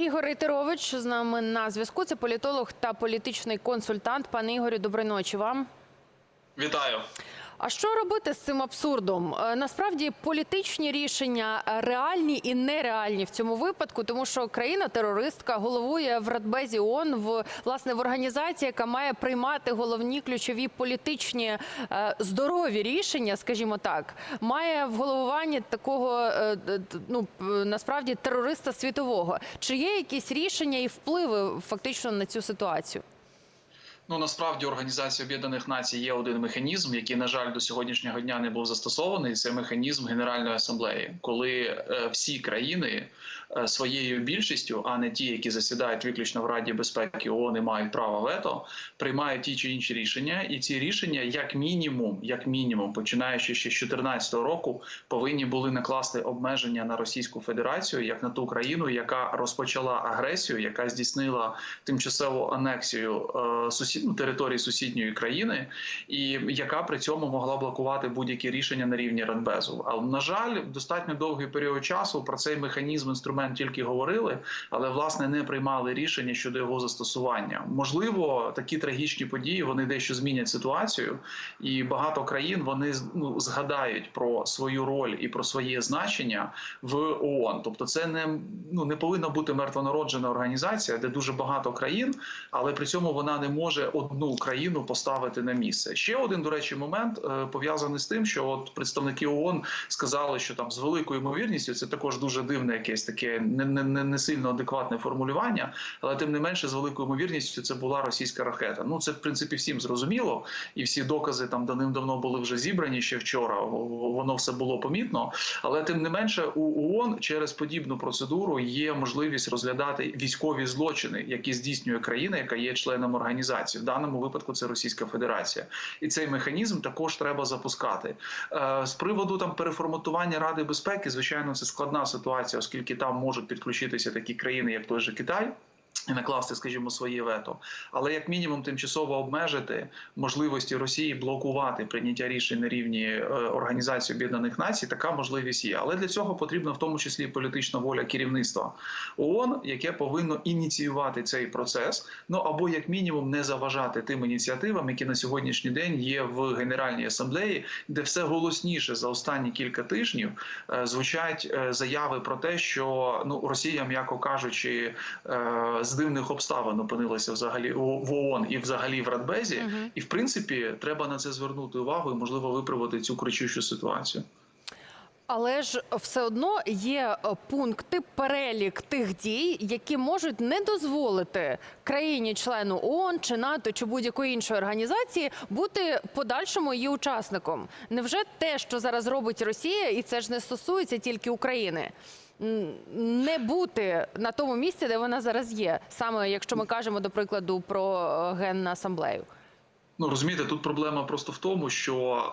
Ігор Ітерович з нами на зв'язку. Це політолог та політичний консультант. Пане Ігорю, доброї ночі вам. Вітаю. А що робити з цим абсурдом? Е, Насправді політичні рішення реальні і нереальні в цьому випадку, тому що країна-терористка головує в Радбезі ООН, в власне в організації, яка має приймати головні ключові політичні е, здорові рішення, скажімо так, має в головуванні такого е, ну насправді терориста світового. Чи є якісь рішення і впливи фактично на цю ситуацію? Ну насправді Організація Об'єднаних Націй є один механізм, який, на жаль, до сьогоднішнього дня не був застосований. Це механізм Генеральної асамблеї, коли е, всі країни е, своєю більшістю, а не ті, які засідають виключно в Раді безпеки ООН і мають право вето, приймають ті чи інші рішення, і ці рішення, як мінімум, як мінімум, починаючи ще з 2014 року, повинні були накласти обмеження на Російську Федерацію як на ту країну, яка розпочала агресію, яка здійснила тимчасову анексію е, сусід, ну, території сусідньої країни, і яка при цьому могла блокувати будь-які рішення на рівні Радбезу. Але на жаль, достатньо довгий період часу про цей механізм інструмент тільки говорили, але власне не приймали рішення щодо його застосування. Можливо, такі трагічні події вони дещо змінять ситуацію, і багато країн вони ну, згадають про свою роль і про своє значення в ООН. Тобто, це не ну не повинна бути мертвонароджена організація, де дуже багато країн, але при цьому вона не може одну країну поставити на місце. Ще один, до речі, момент е, пов'язаний з тим, що от представники ООН сказали, що там з великою ймовірністю це також дуже дивне, якесь таке не, не, не, сильно адекватне формулювання, але тим не менше, з великою ймовірністю це була російська ракета. Ну це в принципі всім зрозуміло, і всі докази там давним-давно були вже зібрані ще вчора. Воно все було помітно. Але тим не менше, у ООН через подібну процедуру є можливість розглядати військові злочини, які здійснює країна, яка є членом організації. В даному випадку це Російська Федерація, і цей механізм також треба запускати. Е, З приводу там переформатування Ради безпеки, звичайно, це складна ситуація, оскільки там можуть підключитися такі країни, як той же Китай. І накласти, скажімо, своє вето, але як мінімум тимчасово обмежити можливості Росії блокувати прийняття рішень на рівні е, Організації Об'єднаних Націй, така можливість є. Але для цього потрібна в тому числі політична воля керівництва ООН, яке повинно ініціювати цей процес. Ну або як мінімум не заважати тим ініціативам, які на сьогоднішній день є в Генеральній асамблеї, де все голосніше за останні кілька тижнів е, звучать е, заяви про те, що ну Росія, м'яко кажучи, з дивних обставин опинилася взагалі в ООН і взагалі в Радбезі, Мгм. і в принципі треба на це звернути увагу і можливо виправити цю кричущу ситуацію. Але ж все одно є е, пункти, перелік тих дій, які можуть не дозволити країні-члену ООН чи НАТО чи будь-якої іншої організації бути подальшому її учасником. Невже те, що зараз робить Росія, і це ж не стосується тільки України? Не бути на тому місці, де вона зараз є, саме якщо ми кажемо до прикладу про е, генну асамблею. Ну розумієте, тут проблема просто в тому, що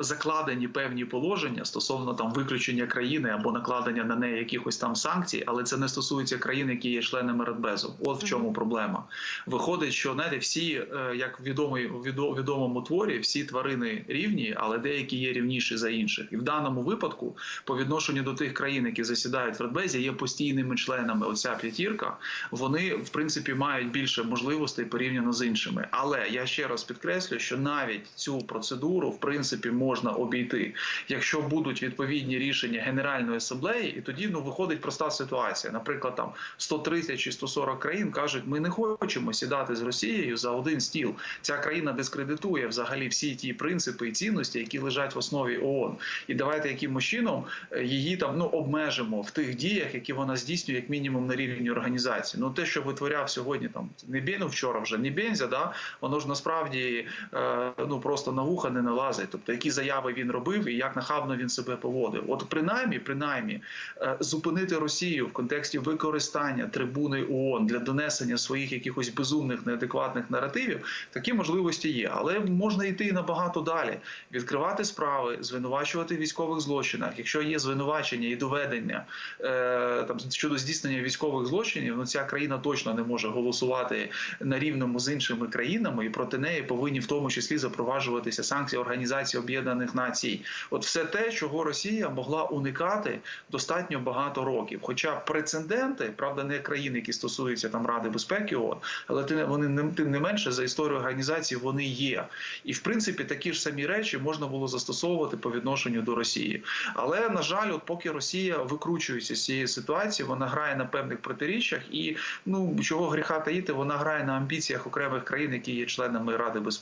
е, закладені певні положення стосовно там виключення країни або накладення на неї якихось там санкцій, але це не стосується країн, які є членами Радбезу. От в чому проблема. Виходить, що знаєте, всі, е, як в відомий відо- відомому творі, всі тварини рівні, але деякі є рівніші за інших. І в даному випадку, по відношенню до тих країн, які засідають в Радбезі, є постійними членами. Оця п'ятірка, вони в принципі мають більше можливостей порівняно з іншими. Але я ще раз підкреслю, що навіть цю процедуру в принципі можна обійти, якщо будуть відповідні рішення Генеральної асамблеї, і тоді ну виходить проста ситуація. Наприклад, там 130 чи 140 країн кажуть, ми не хочемо сідати з Росією за один стіл. Ця країна дискредитує взагалі всі ті принципи і цінності, які лежать в основі ООН. І давайте якимось чином е, її там ну обмежимо в тих діях, які вона здійснює, як мінімум на рівні організації. Ну те, що витворяв сьогодні, там не Бен- ну, вчора вже не Бензя, да воно ж насправді е, ну просто на вуха не налазить. Тобто, які заяви він робив і як нахабно він себе поводив. От принаймні, принаймні, е, зупинити Росію в контексті використання трибуни ООН для донесення своїх якихось безумних неадекватних наративів, такі можливості є, але можна йти набагато далі, відкривати справи, звинувачувати військових злочинах. Якщо є звинувачення і доведення е, там щодо здійснення військових злочинів, ну ця країна точно не може голосувати на рівному з іншими країнами, і проти неї повинні повинні в тому числі запроваджуватися санкції Організації Об'єднаних Націй. От все те, чого Росія могла уникати достатньо багато років. Хоча прецеденти, правда, не країни, які стосуються там Ради безпеки ООН, але ти вони тим не менше за історію організації вони є. І в принципі такі ж самі речі можна було застосовувати по відношенню до Росії. Але на жаль, от поки Росія викручується з цієї ситуації, вона грає на певних протиріччях, і ну чого гріха таїти, вона грає на амбіціях окремих країн, які є членами Ради безпеки.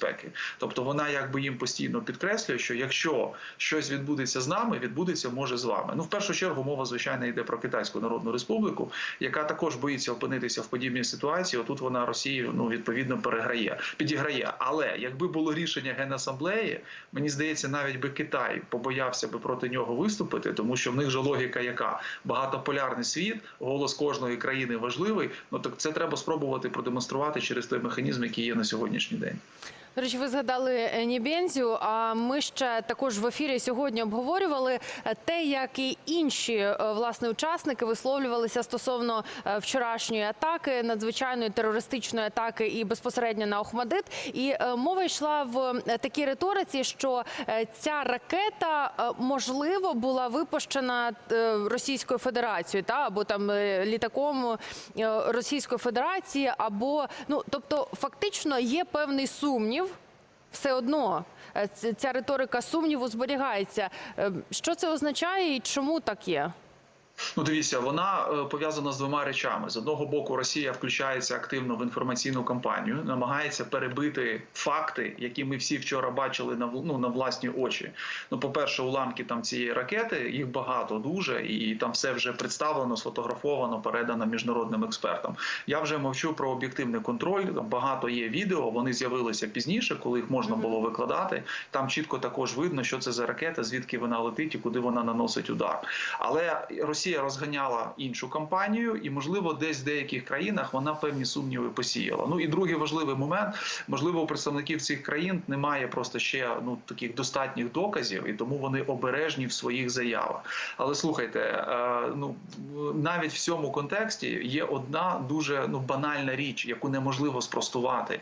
Тобто вона якби їм постійно підкреслює, що якщо щось відбудеться з нами, відбудеться може з вами. Ну в першу чергу мова звичайно йде про Китайську Народну Республіку, яка також боїться опинитися в подібній ситуації. Отут вона Росію ну відповідно переграє, підіграє. Але якби було рішення генасамблеї, мені здається, навіть би Китай побоявся би проти нього виступити, тому що в них же логіка, яка багатополярний світ, голос кожної країни важливий. Ну так це треба спробувати продемонструвати через той механізм, який є на сьогоднішній день. Речі, ви згадали е, Нібензю. А ми ще також в ефірі сьогодні обговорювали е, те, як і інші е, власне учасники висловлювалися стосовно вчорашньої атаки, надзвичайної терористичної атаки і безпосередньо на Охмадит. І мова йшла в такій риториці, що ця ракета можливо була випущена Російською Федерацією, та або там літаком Російської Федерації, або ну тобто, фактично є певний сумнів. Все одно е, ця риторика сумніву зберігається. Е, Що це означає і чому так є? Ну, дивіться, вона е, пов'язана з двома речами: з одного боку, Росія включається активно в інформаційну кампанію, намагається перебити факти, які ми всі вчора бачили на ну, на власні очі. Ну, по-перше, уламки там цієї ракети їх багато дуже, і там все вже представлено, сфотографовано, передано міжнародним експертам. Я вже мовчу про об'єктивний контроль. Там багато є відео. Вони з'явилися пізніше, коли їх можна було викладати. Там чітко також видно, що це за ракета, звідки вона летить і куди вона наносить удар. Але Росія розганяла іншу кампанію, і можливо, десь в деяких країнах вона певні сумніви посіяла. Ну і другий важливий момент: можливо, у представників цих країн немає просто ще ну таких достатніх доказів, і тому вони обережні в своїх заявах. Але слухайте, е, ну навіть в цьому контексті є одна дуже ну банальна річ, яку неможливо спростувати.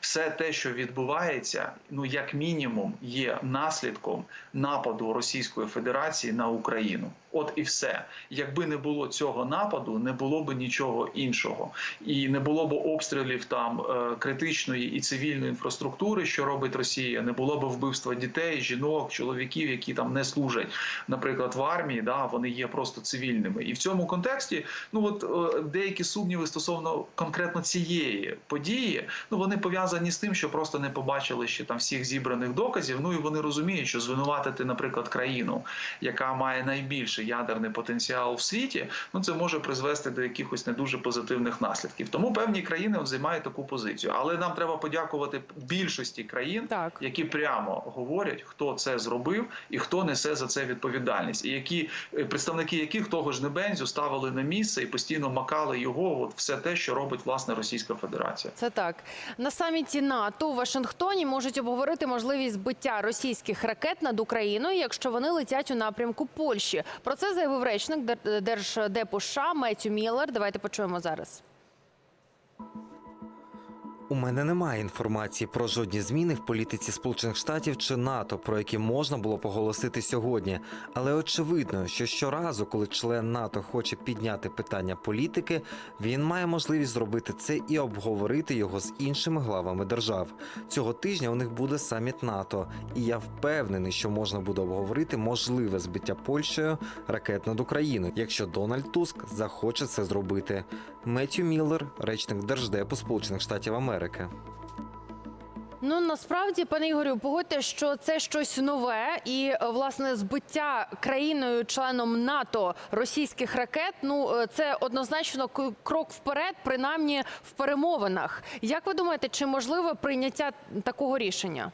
Все те, що відбувається, ну як мінімум, є наслідком нападу Російської Федерації на Україну. От і все. Якби не було цього нападу, не було б нічого іншого, і не було б обстрілів там е, критичної і цивільної інфраструктури, що робить Росія, не було б вбивства дітей, жінок, чоловіків, які там не служать, наприклад, в армії. Да, вони є просто цивільними. І в цьому контексті, ну от е, деякі сумніви стосовно конкретно цієї події, ну вони пов'язані з тим, що просто не побачили ще там всіх зібраних доказів. Ну і вони розуміють, що звинуватити, наприклад, країну, яка має найбільший ядерний потенціал в світі, ну це може призвести до якихось не дуже позитивних наслідків. Тому певні країни от займають таку позицію. Але нам треба подякувати більшості країн, Так. які прямо говорять, хто це зробив і хто несе за це відповідальність, і які е, представники яких того ж Небензю ставили на місце і постійно макали його. От все те, що робить власне Російська Федерація. Це так. На саміті НАТО у Вашингтоні можуть обговорити можливість збиття російських ракет над Україною, якщо вони летять у напрямку Польщі. Про це заявив речник Дер- Держдепу США Меттю Міллер. Давайте почуємо зараз. У мене немає інформації про жодні зміни в політиці Сполучених Штатів чи НАТО, про які можна було поголосити сьогодні. Але очевидно, що щоразу, коли член НАТО хоче підняти питання політики, він має можливість зробити це і обговорити його з іншими главами держав. Цього тижня у них буде саміт НАТО, і я впевнений, що можна буде обговорити можливе збиття Польщею ракет над Україною, якщо Дональд Туск захоче це зробити. Меттю Міллер, речник Держдепу Сполучених Штатів Америки. Ну насправді, пане Ігорю, погодьте, що це щось нове, і е, власне збиття країною членом НАТО російських ракет. Ну е, це однозначно крок вперед, принаймні в перемовинах. Як ви думаєте, чи можливе прийняття такого рішення?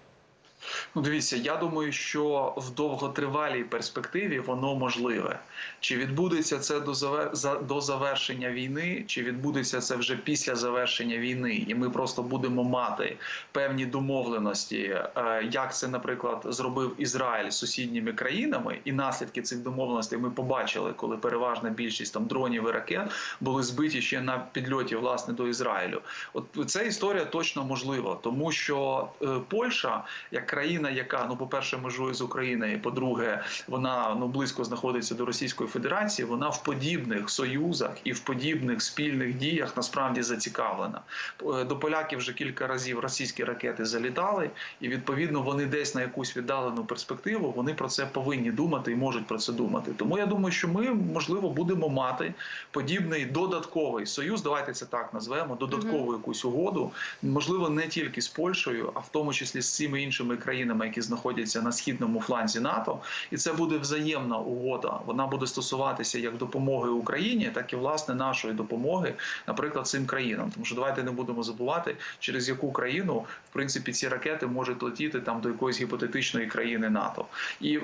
Ну, дивіться, я думаю, що в довготривалій перспективі воно можливе. Чи відбудеться це до завер... за- до завершення війни, чи відбудеться це вже після завершення війни, і ми просто будемо мати певні домовленості, е, як це, наприклад, зробив Ізраїль з сусідніми країнами, і наслідки цих домовленостей ми побачили, коли переважна більшість там дронів і ракет були збиті ще на підльоті власне до Ізраїлю. От ця історія точно можлива, тому що е, Польща, як країна, яка ну, по-перше, межує з Україною, по-друге, вона ну близько знаходиться до Російської Федерації. Вона в подібних союзах і в подібних спільних діях насправді зацікавлена. Е, До поляків вже кілька разів російські ракети залітали, і відповідно вони десь на якусь віддалену перспективу вони про це повинні думати і можуть про це думати. Тому я думаю, що ми можливо будемо мати подібний додатковий союз. Давайте це так назвемо. Додаткову якусь угоду, можливо, не тільки з Польщею, а в тому числі з цими іншими країнами, які знаходяться на східному фланзі НАТО. І це буде взаємна угода. Вона буде стосуватися як допомоги Україні, так і власне нашої допомоги, наприклад, цим країнам. Тому що давайте не будемо забувати, через яку країну в принципі ці ракети можуть летіти там до якоїсь гіпотетичної країни НАТО. І е,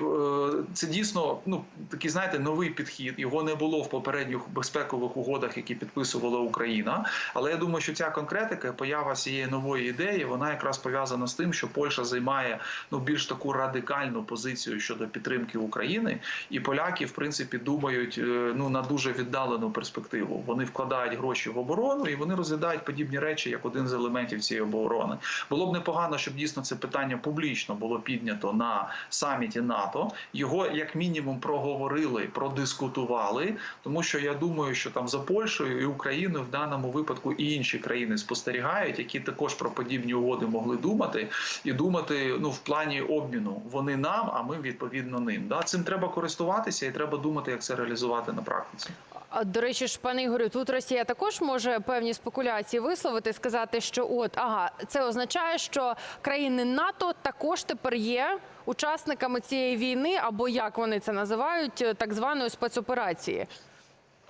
це дійсно ну такий, знаєте, новий підхід. Його не було в попередніх безпекових угодах, які підписувала Україна. Але я думаю, що ця конкретика, поява цієї нової ідеї, вона якраз пов'язана з тим, що Польща займає ну більш таку радикальну позицію щодо підтримки України, і поляки, в принципі, думають е, ну на дуже віддалену перспективу. Вони вкладають гроші в оборону і вони розглядають подібні речі як один з елементів цієї оборони. Було б непогано, щоб дійсно це питання публічно було піднято на саміті НАТО. Його як мінімум проговорили, продискутували, тому що я думаю, що там за Польщею і Україною в даному випадку і інші країни спостерігають, які також про подібні угоди могли думати і думати ну в плані обміну. Вони нам, а ми відповідно ним. Да, цим треба користуватися і треба думати, як це реалізувати на практиці. До речі, ж, пане Ігорю, тут Росія також може певні спекуляції висловити, сказати, що от ага, це означає, що країни НАТО також тепер є учасниками цієї війни, або як вони це називають, е, так званої спецоперації.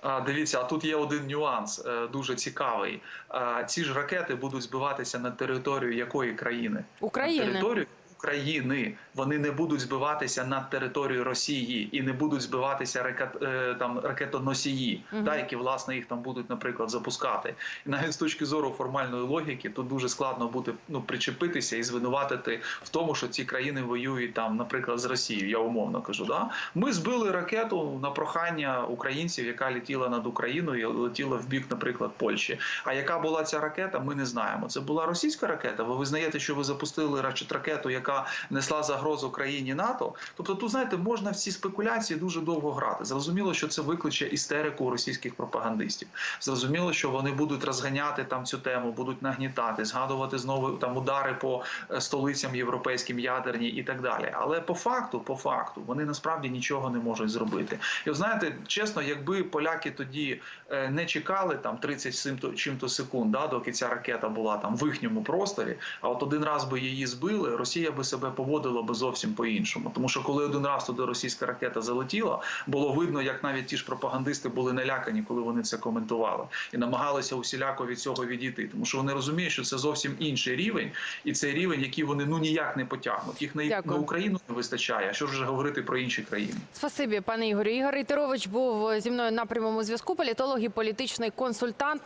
А, Дивіться, а тут є один нюанс е, дуже цікавий. А, Ці ж ракети будуть збиватися на територію якої країни? На України. територію України вони не будуть збиватися на територію Росії і не будуть збиватися ракет, е, там ракетоносії, Мгм. та, які власне їх там будуть, наприклад, запускати. І навіть з точки зору формальної логіки, тут дуже складно буде ну причепитися і звинуватити в тому, що ці країни воюють там, наприклад, з Росією. Я умовно кажу. Да? Ми збили ракету на прохання українців, яка летіла над Україною і летіла в бік, наприклад, Польщі. А яка була ця ракета, ми не знаємо. Це була російська ракета. Ви визнаєте, що ви запустили ракету, яка несла загрозу країні НАТО. Тобто, тут знаєте, можна в ці спекуляції дуже довго грати. Зрозуміло, що це викличе істерику російських пропагандистів. Зрозуміло, що вони будуть розганяти там цю тему, будуть нагнітати, згадувати знову там удари по е, столицям європейським ядерні і так далі. Але по факту, по факту, вони насправді нічого не можуть зробити. І знаєте, чесно, якби поляки тоді е, не чекали там 30 з чим-то- чим-то секунд, да, доки ця ракета була там в їхньому просторі, а от один раз би її збили, Росія би себе поводила би зовсім по-іншому. Тому що коли один раз туди російська ракета залетіла, було видно, як навіть ті ж пропагандисти були налякані, коли вони це коментували, і намагалися усіляко від цього відійти, тому що вони розуміють, що це зовсім інший рівень, і цей рівень, який вони ну ніяк не потягнуть. Їх на, на Україну не вистачає. А що ж вже говорити про інші країни? Спасибі, пане Ігорю. Ігор Ітерович був зі мною на прямому зв'язку. Політолог і політичний консультант.